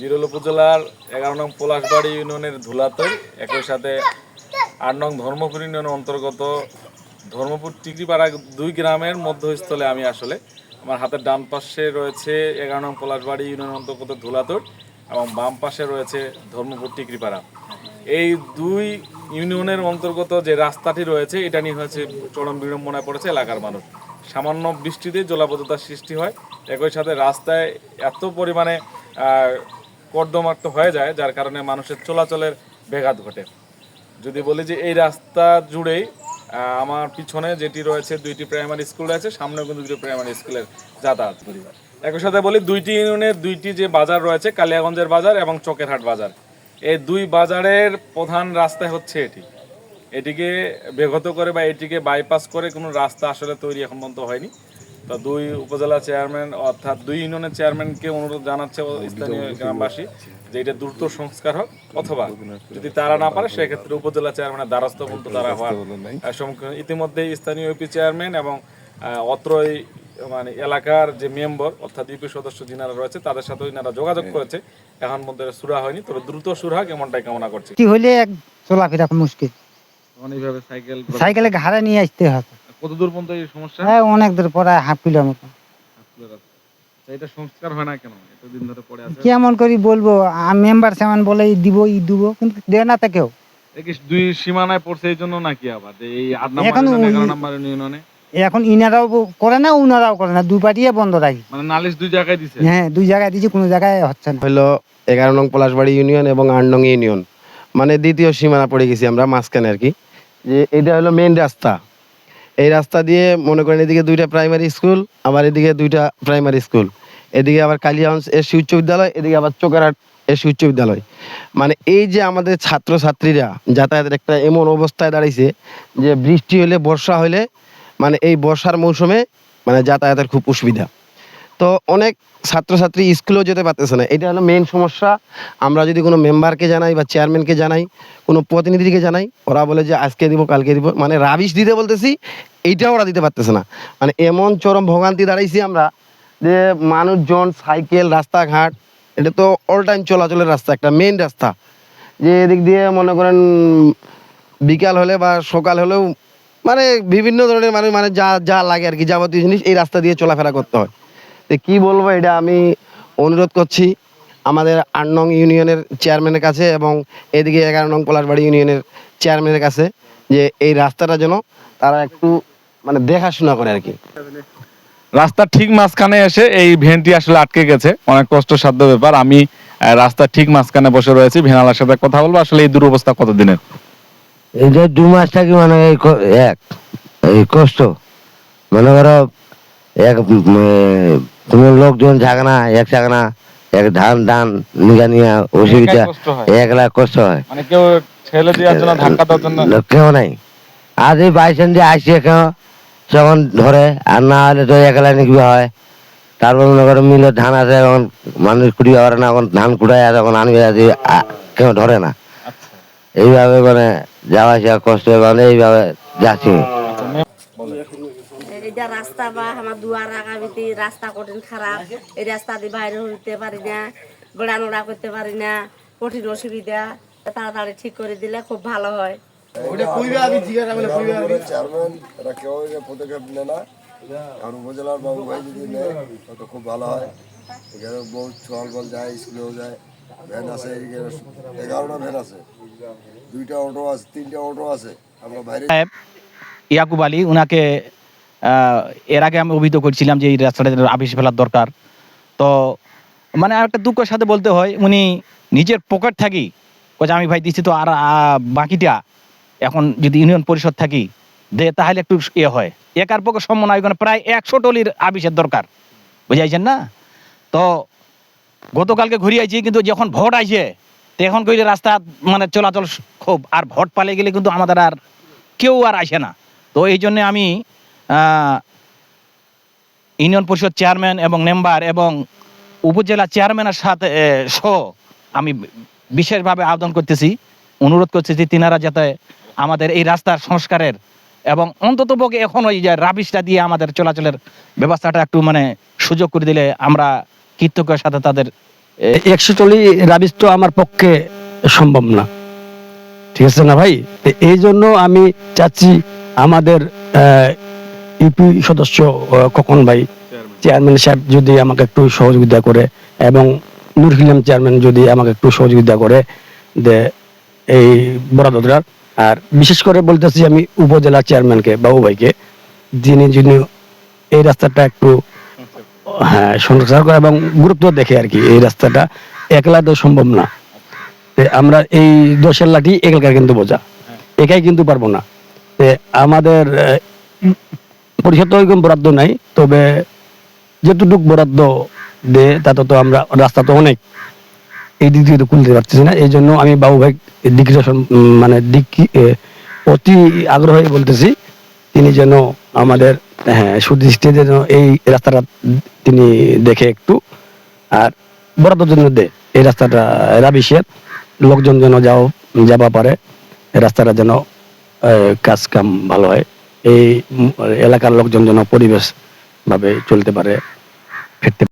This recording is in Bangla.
বিরল উপজেলার এগারো নং পলাশবাড়ি ইউনিয়নের ধুলাতই একই সাথে আট নং ধর্মপুর ইউনিয়নের অন্তর্গত ধর্মপুর টিকরিপাড়া দুই গ্রামের মধ্যস্থলে আমি আসলে। আমার হাতের ডান পাশে রয়েছে এগারো নং পলাশবাড়ি ইউনিয়নের অন্তর্গত ধুলাতই এবং বাম পাশে রয়েছে ধর্মপুর টিকরিপাড়া। এই দুই ইউনিয়নের অন্তর্গত যে রাস্তাটি রয়েছে, এটা নিয়ে হয়েছে চরম বিড়ম্বনায় পড়েছে এলাকার মানুষ। সামান্য বৃষ্টিতে জলাবদ্ধতার সৃষ্টি হয়। একই সাথে রাস্তায় এত পরিমাণে কর্দমাক্ত হয়ে যায়, যার কারণে মানুষের চলাচলের ব্যাঘাত ঘটে। যদি বলি যে এই রাস্তা জুড়েই আমার পিছনে যেটি রয়েছে, দুইটি প্রাইমারি স্কুল রয়েছে সামনেও কিন্তু দুটি প্রাইমারি স্কুলের যাতায়াত করি। একই সাথে বলি, দুইটি ইউনিয়নের দুইটি যে বাজার রয়েছে, কালিয়াগঞ্জের বাজার এবং চকেরহাট বাজার, এই দুই বাজারের প্রধান রাস্তা হচ্ছে এটি। এটিকে বেগত করে বা এটিকে বাইপাস করে কোনো রাস্তা আসলে তৈরি এখন পর্যন্ত হয়নি। তো দুই উপজেলা চেয়ারম্যান অর্থাৎ দুই ইউনিয়নের চেয়ারম্যানকে অনুরোধ জানাচ্ছে স্থানীয় গ্রামবাসী যে এটা দ্রুত সংস্কার হোক অথবা যদি তারা না পারে সেক্ষেত্রে উপজেলা চেয়ারম্যানের দ্বারস্থ পর্যন্ত তারা হওয়ার সম্মুখীন ইতিমধ্যে স্থানীয় ইউপি চেয়ারম্যান এবং আহ, অত্রই মানে এলাকার যে মেম্বার অর্থাৎ ইউপি সদস্য যিনারা রয়েছে তাদের সাথে ইনারা যোগাযোগ করেছে। এখন মধ্যে সুরা হয়নি তবে দ্রুত সুরা হোক এমনটাই কামনা করছে। কি হইলে এক চলাফেরা মুশকিল। এইভাবে সাইকেল সাইকেলে ঘাড়ে নিয়ে আসতে হবে। কত দূর পর্যন্ত এই সমস্যা? হ্যাঁ অনেক দূর পরে হাফ কিলোমিটার। এটা সংস্কার হয় না কেন? এতদিন ধরে পড়ে আছে। কেমন করি বলব মেম্বার সেমন বলে দিব ই দিব কিন্তু দেয় না তা কেউ। দুই সীমানায় পড়ছে এই জন্য নাকি আবার? এই আট নম্বর এগারো নম্বর ইউনিয়নে এখন ইনারাও করে না উনারাও করে না দুই পার্টিয়ে বন্ধ রাখি। মানে নালিশ দুই জায়গায় দিছে? হ্যাঁ দুই জায়গায় দিচ্ছি কোনো জায়গায় হচ্ছে না। হলো এগারো নং পলাশবাড়ি ইউনিয়ন এবং আট নং ইউনিয়ন। মানে দ্বিতীয় সীমানা পড়ে গেছি আমরা মাঝখানে আর কি। যে এটা হলো মেন রাস্তা। এই রাস্তা দিয়ে মনে করেন এদিকে দুইটা প্রাইমারি স্কুল আবার এদিকে দুইটা প্রাইমারি স্কুল এদিকে আবার কালিয়াগঞ্জ এসি উচ্চ বিদ্যালয়, এদিকে আবার চোকারহাট এসি উচ্চ বিদ্যালয়। মানে এই যে আমাদের ছাত্র ছাত্রীরা যাতায়াতের একটা এমন অবস্থায় দাঁড়িয়েছে যে বৃষ্টি হলে, বর্ষা হলে মানে এই বর্ষার মৌসুমে মানে যাতায়াতের খুব অসুবিধা। তো অনেক ছাত্রছাত্রী স্কুলেও যেতে পারতেছে না। এটা হলো মেইন সমস্যা। আমরা যদি কোনো মেম্বারকে জানাই বা চেয়ারম্যানকে জানাই, কোনো প্রতিনিধিকে জানাই, ওরা বলে যে, আজকে দিব, কালকে দিব। মানে রাবিশ দিতে বলতেছি, এইটাও ওরা দিতে পারতেছে না। মানে এমন চরম ভোগান্তি দাঁড়াইছি আমরা যে, মানুষজন সাইকেল, রাস্তাঘাট, এটা তো অল টাইম চলাচলের রাস্তা, একটা মেইন রাস্তা। যে এদিক দিয়ে মনে করেন, বিকাল হলে বা সকাল হলেও মানে বিভিন্ন ধরনের মানুষ মানে যা যা লাগে আর কি, যাবতীয় জিনিস এই রাস্তা দিয়ে চলাফেরা করতে হয়। কি বলব এটা আমি অনুরোধ করছি আমাদের আট নং ইউনিয়নের চেয়ারম্যানের কাছে এবং এদিকে এগারো নং পলাশবাড়ি ইউনিয়নের চেয়ারম্যানের কাছে যে এই রাস্তাটা যেন তারা একটু মানে দেখাশোনা করে আর কি। রাস্তার ঠিক মাঝখানে এসে এই ভ্যানটি আসলে আটকে গেছে। অনেক কষ্টসাধ্য ব্যাপার। আমি আহ, রাস্তার ঠিক মাঝখানে বসে রয়েছি। ভ্যানালার সাথে কথা বলব। আসলে এই দুরবস্থা কতদিনের? এটা দু মাস থাকি মানে এই এক এই কষ্ট। মনে করো এক তোমার লোকজন থাকে না এক থাকে না এক ধান ধান নিগা নিয়ে অসুবিধা একাই কষ্ট হয়। এক লাখ কষ্ট হয়। মানে কেউ নাই। আজ এই বাইসেন দিয়ে আসছে কেউ যখন ধরে আর না হলে তো একলা নিকবে হয়। তারপর মনে করো মিলে ধান আছে এখন মানুষ কুড়ি পারে না এখন ধান কুড়ায় আছে এখন আনবে আছে কেউ ধরে না। আচ্ছা। এইভাবে মানে যাওয়া আসা কষ্ট মানে এইভাবে যাচ্ছি। এটা রাস্তা বা আমার দুয়ার আগামীতে রাস্তা কঠিন খারাপ। এই রাস্তা দিয়ে বাইরে হইতে পারি না বেড়ানোড়া করতে পারি না কঠিন অসুবিধা। তাড়াতাড়ি ঠিক করে দিলে খুব ভালো হয়। চেয়ারম্যান এরা কেউ পদক্ষেপ নেয় না। আর উপজেলার বাবু ভাই যদি নেয় তত খুব ভালো হয়। এখানে বহু চল বল যায় স্কুলেও যায়। ভ্যান আছে এগারোটা ভ্যান আছে। দুইটা অটো আছে তিনটা অটো আছে। আমরা বাইরে ইয়াকুব আলী ওনাকে এর আগে আমি অভিহিত করছিলাম যে এই রাস্তাটা আবিষ ফেলার দরকার। তো মানে আর একটা দুঃখের সাথে বলতে হয়, উনি নিজের পকেট থাকি, কয়ে আমি ভাই দিচ্ছি তো আর বাকিটা, এখন যদি ইউনিয়ন পরিষদ থাকি, দে তাহলে একটু ইয়ে হয়। একার পক্ষে সম্মান এখানে প্রায় একশো টলির আবিষের দরকার। বুঝাইছেন না? তো গতকালকে ঘুরে আইছি, কিন্তু যখন ভোট আইছে, তখন কইলে রাস্তা মানে চলাচল খুব, আর ভোট পালে গেলে কিন্তু আমাদের আর কেউ আর আসে না। তো এই জন্য আমি ইউনিয়ন পরিষদ চেয়ারম্যান এবং মেম্বার এবং উপজেলা চেয়ারম্যানের সাথে সহ আমি বিশেষভাবে আবেদন করতেছি, অনুরোধ করতেছি তিনারা যাতে আমাদের এই রাস্তার সংস্কারের এবং অন্তত পক্ষে এখন ওই যে রাবিশটা দিয়ে আমাদের চলাচলের ব্যবস্থাটা একটু মানে সুযোগ করে দিলে আমরা কৃতজ্ঞের সাথে তাদের একশো টলি রাবিশ তো আমার পক্ষে সম্ভব না। ঠিক আছে না ভাই? এই জন্য আমি চাচ্ছি আমাদের ইউপি সদস্য খোকন ভাই চেয়ারম্যান সাহেব যদি আমাকে একটু সহযোগিতা করে এবং নুর ইসলাম চেয়ারম্যান যদি আমাকে একটু সহযোগিতা করে যে এই বরাদরার আর বিশেষ করে বলতেছি আমি উপজেলা চেয়ারম্যানকে বাবু ভাইকে যিনি যিনি এই রাস্তাটা একটু হ্যাঁ সংস্কার করে এবং গুরুত্ব দেখে আর কি এই রাস্তাটা একলা তো সম্ভব না। আমরা এই দশের লাঠি একাকার কিন্তু বোঝা। একাই কিন্তু পারব না। আমাদের পরিষদ ওইরকম বরাদ্দ নাই, তবে যেটুক বরাদ্দ দে, তাতে তো আমরা রাস্তা তো অনেক। এই দিক থেকে তো খুলতে পারতেছি না, এই জন্য আমি বাবু ভাই দিক মানে দিক অতি আগ্রহে বলতেছি, তিনি যেন আমাদের হ্যাঁ সুদৃষ্টি যেন এই রাস্তাটা তিনি দেখে একটু, আর বরাদ্দের জন্য দে, এই রাস্তাটা রাবিশের লোকজন যেন যাও, যাবা পারে, রাস্তাটা যেন কাজ কাম ভালো হয়। এই এলাকার লোকজন যেন পরিবেশভাবে চলতে পারে ফিরতে